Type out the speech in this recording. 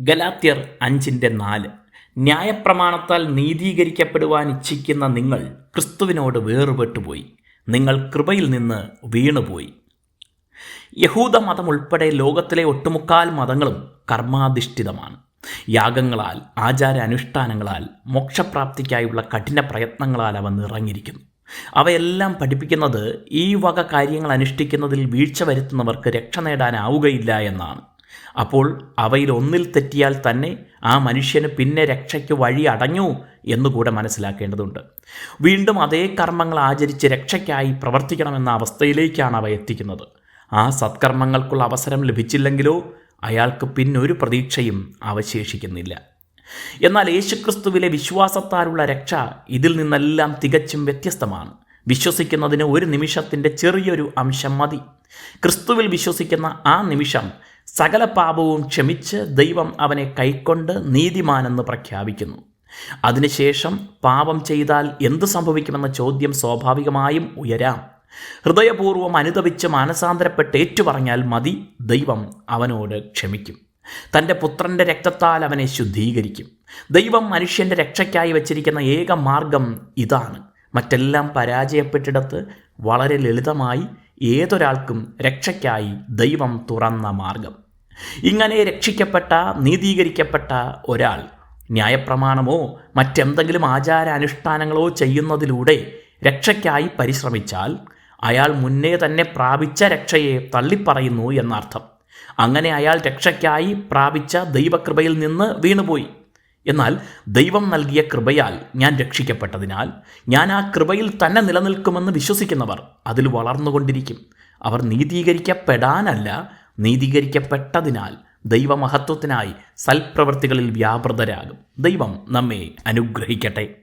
ഗലാത്യർ അഞ്ചിന്റെ നാല്. ന്യായപ്രമാണത്താൽ നീതീകരിക്കപ്പെടുവാൻ ഇച്ഛിക്കുന്ന നിങ്ങൾ ക്രിസ്തുവിനോട് വേറുപെട്ടുപോയി നിങ്ങൾ കൃപയിൽ നിന്ന് വീണുപോയി. യഹൂദ മതം ഉൾപ്പെടെ ലോകത്തിലെ ഒട്ടുമുക്കാൽ മതങ്ങളും കർമാധിഷ്ഠിതമാണ്. യാഗങ്ങളാൽ ആചാര അനുഷ്ഠാനങ്ങളാൽ മോക്ഷപ്രാപ്തിക്കായുള്ള കഠിന പ്രയത്നങ്ങളാൽ അവ നിറഞ്ഞിരിക്കുന്നു. അവയെല്ലാം പഠിപ്പിക്കുന്നത് ഈ വക കാര്യങ്ങൾ അനുഷ്ഠിക്കുന്നതിൽ വീഴ്ച വരുത്തുന്നവർക്ക് രക്ഷ നേടാനാവുകയില്ല എന്നാണ്. അപ്പോൾ അവയിൽ ഒന്നിൽ തെറ്റിയാൽ തന്നെ ആ മനുഷ്യന് പിന്നെ രക്ഷയ്ക്ക് വഴി അടഞ്ഞു എന്നുകൂടെ മനസ്സിലാക്കേണ്ടതുണ്ട്. വീണ്ടും അതേ കർമ്മങ്ങൾ ആചരിച്ച് രക്ഷയ്ക്കായി പ്രവർത്തിക്കണമെന്ന അവസ്ഥയിലേക്കാണ് അവ എത്തിക്കുന്നത്. ആ സത്കർമ്മങ്ങൾക്കുള്ള അവസരം ലഭിച്ചില്ലെങ്കിലോ അയാൾക്ക് പിന്നൊരു പ്രതീക്ഷയും അവശേഷിക്കുന്നില്ല. എന്നാൽ യേശുക്രിസ്തുവിലെ വിശ്വാസത്താലുള്ള രക്ഷ ഇതിൽ നിന്നെല്ലാം തികച്ചും വ്യത്യസ്തമാണ്. വിശ്വസിക്കുന്നതിന് ഒരു നിമിഷത്തിന്റെ ചെറിയൊരു അംശം മതി. ക്രിസ്തുവിൽ വിശ്വസിക്കുന്ന ആ നിമിഷം സകല പാപവും ക്ഷമിച്ച് ദൈവം അവനെ കൈക്കൊണ്ട് നീതിമാനെന്ന് പ്രഖ്യാപിക്കുന്നു. അതിനുശേഷം പാപം ചെയ്താൽ എന്ത് സംഭവിക്കുമെന്ന ചോദ്യം സ്വാഭാവികമായും ഉയരാം. ഹൃദയപൂർവം അനുതപിച്ച് മാനസാന്തരപ്പെട്ട് ഏറ്റുപറഞ്ഞാൽ മതി ദൈവം അവനോട് ക്ഷമിക്കും. തന്റെ പുത്രന്റെ രക്തത്താൽ അവനെ ശുദ്ധീകരിക്കും. ദൈവം മനുഷ്യന്റെ രക്ഷയ്ക്കായി വച്ചിരിക്കുന്ന ഏക മാർഗം ഇതാണ്. മറ്റെല്ലാം പരാജയപ്പെട്ടിടത്ത് വളരെ ലളിതമായി ഏതൊരാൾക്കും രക്ഷയ്ക്കായി ദൈവം തുറന്ന മാർഗം. ഇങ്ങനെ രക്ഷിക്കപ്പെട്ട നീതീകരിക്കപ്പെട്ട ഒരാൾ ന്യായപ്രമാണമോ മറ്റെന്തെങ്കിലും ആചാര അനുഷ്ഠാനങ്ങളോ ചെയ്യുന്നതിലൂടെ രക്ഷയ്ക്കായി പരിശ്രമിച്ചാൽ അയാൾ മുന്നേ തന്നെ പ്രാപിച്ച രക്ഷയെ തള്ളിപ്പറയുന്നു എന്നർത്ഥം. അങ്ങനെ അയാൾ രക്ഷയ്ക്കായി പ്രാപിച്ച ദൈവകൃപയിൽ നിന്ന് വീണുപോയി. എന്നാൽ ദൈവം നൽകിയ കൃപയാൽ ഞാൻ രക്ഷിക്കപ്പെട്ടതിനാൽ ഞാൻ ആ കൃപയിൽ തന്നെ നിലനിൽക്കുമെന്ന് വിശ്വസിക്കുന്നവർ അതിൽ വളർന്നുകൊണ്ടിരിക്കും. അവർ നീതീകരിക്കപ്പെടാനല്ല നീതീകരിക്കപ്പെട്ടതിനാൽ ദൈവമഹത്വത്തിനായി സൽപ്രവൃത്തികളിൽ വ്യാപൃതരാകും. ദൈവം നമ്മെ അനുഗ്രഹിക്കട്ടെ.